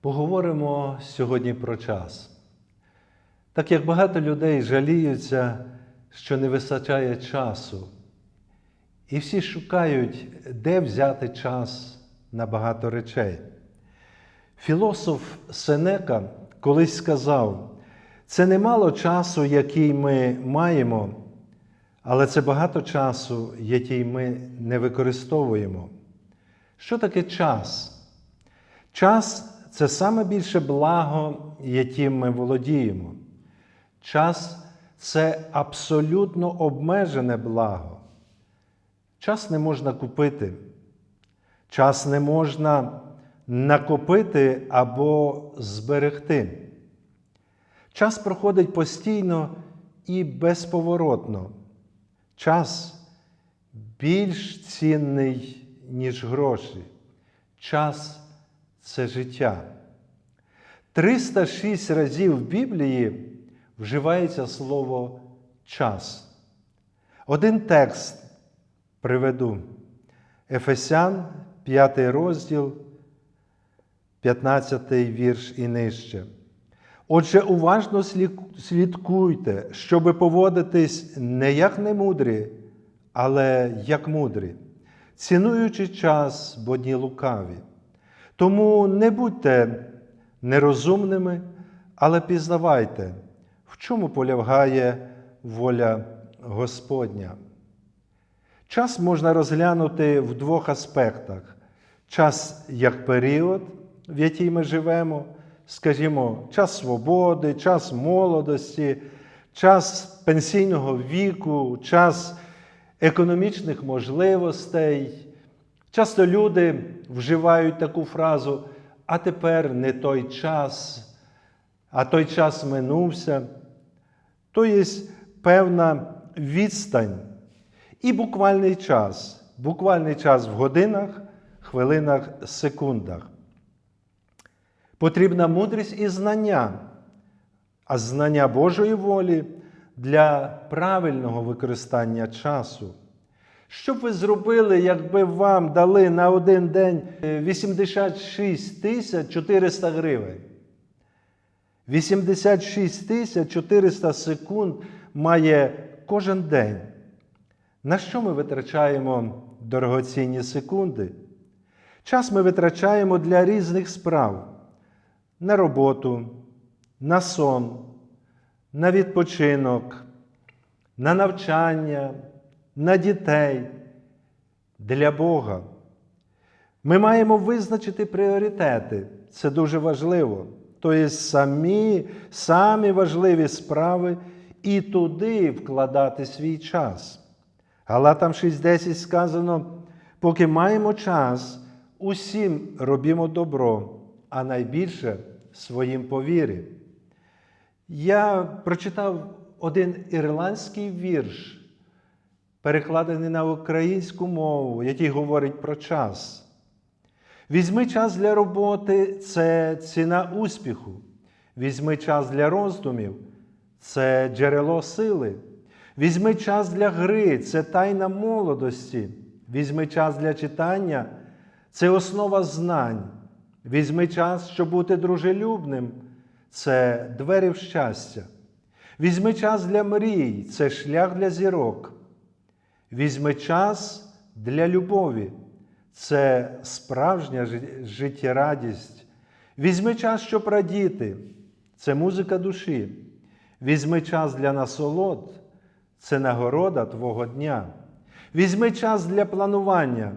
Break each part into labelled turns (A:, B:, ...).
A: Поговоримо сьогодні про час. Так як багато людей жаліються, що не вистачає часу, і всі шукають, де взяти час на багато речей. Філософ Сенека колись сказав: це немало часу, який ми маємо, але це багато часу, який ми не використовуємо. Що таке час? Час це саме більше благо, яким ми володіємо. Час це абсолютно обмежене благо. Час не можна купити, час не можна накопити або зберегти. Час проходить постійно і безповоротно. Час більш цінний, ніж гроші. Час це життя. 306 разів в Біблії вживається слово час. Один текст приведу. Ефесян, 5 розділ, 15 вірш і нижче. Отже, уважно слідкуйте, щоби поводитись не як немудрі, але як мудрі, цінуючи час, бо дні лукаві. Тому не будьте нерозумними, але пізнавайте, в чому полягає воля Господня. Час можна розглянути в двох аспектах: час як період, в який ми живемо, скажімо, час свободи, час молодості, час пенсійного віку, час економічних можливостей. Часто люди вживають таку фразу, а тепер не той час, а той час минувся. То є певна відстань і буквальний час, буквальний час в годинах, хвилинах, секундах. Потрібна мудрість і знання, а знання Божої волі для правильного використання часу. Що б ви зробили, якби вам дали на один день 86 тисяч 400 гривень? 86 тисяч 400 секунд має кожен день. На що ми витрачаємо дорогоцінні секунди? Час ми витрачаємо для різних справ: на роботу, на сон, на відпочинок, на навчання, на дітей, для Бога. Ми маємо визначити пріоритети. Це дуже важливо. Тобто самі, самі важливі справи і туди вкладати свій час. Галатам 6.10 сказано, поки маємо час, усім робімо добро, а найбільше своїм повірі. Я прочитав один ірландський вірш, перекладений на українську мову, який говорить про час. Візьми час для роботи це ціна успіху. Візьми час для роздумів це джерело сили. Візьми час для гри це тайна молодості. Візьми час для читання це основа знань. Візьми час, щоб бути дружелюбним це двері в щастя. Візьми час для мрій це шлях для зірок. Візьми час для любові це справжня життєрадість. Візьми час, щоб радіти, це музика душі. Візьми час для насолод, це нагорода Твого дня. Візьми час для планування,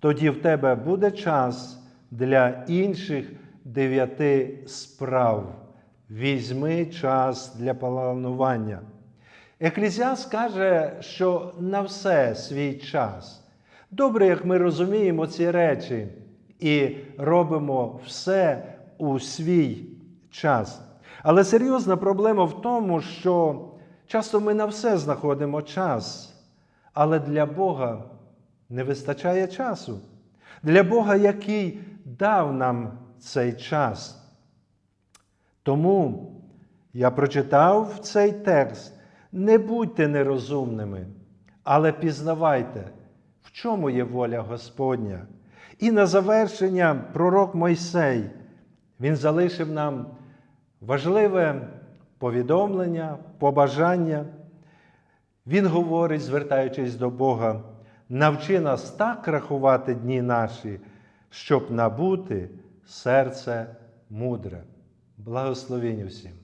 A: тоді в тебе буде час для інших дев'яти справ. Візьми час для планування. Еклезіас каже, що на все свій час. Добре, як ми розуміємо ці речі і робимо все у свій час. Але серйозна проблема в тому, що часто ми на все знаходимо час, але для Бога не вистачає часу. Для Бога, який дав нам цей час. Тому я прочитав цей текст. Не будьте нерозумними, але пізнавайте, в чому є воля Господня. І на завершення пророк Мойсей Він залишив нам важливе повідомлення, побажання. Він говорить, звертаючись до Бога, навчи нас так рахувати дні наші, щоб набути серце мудре. Благословінь усім.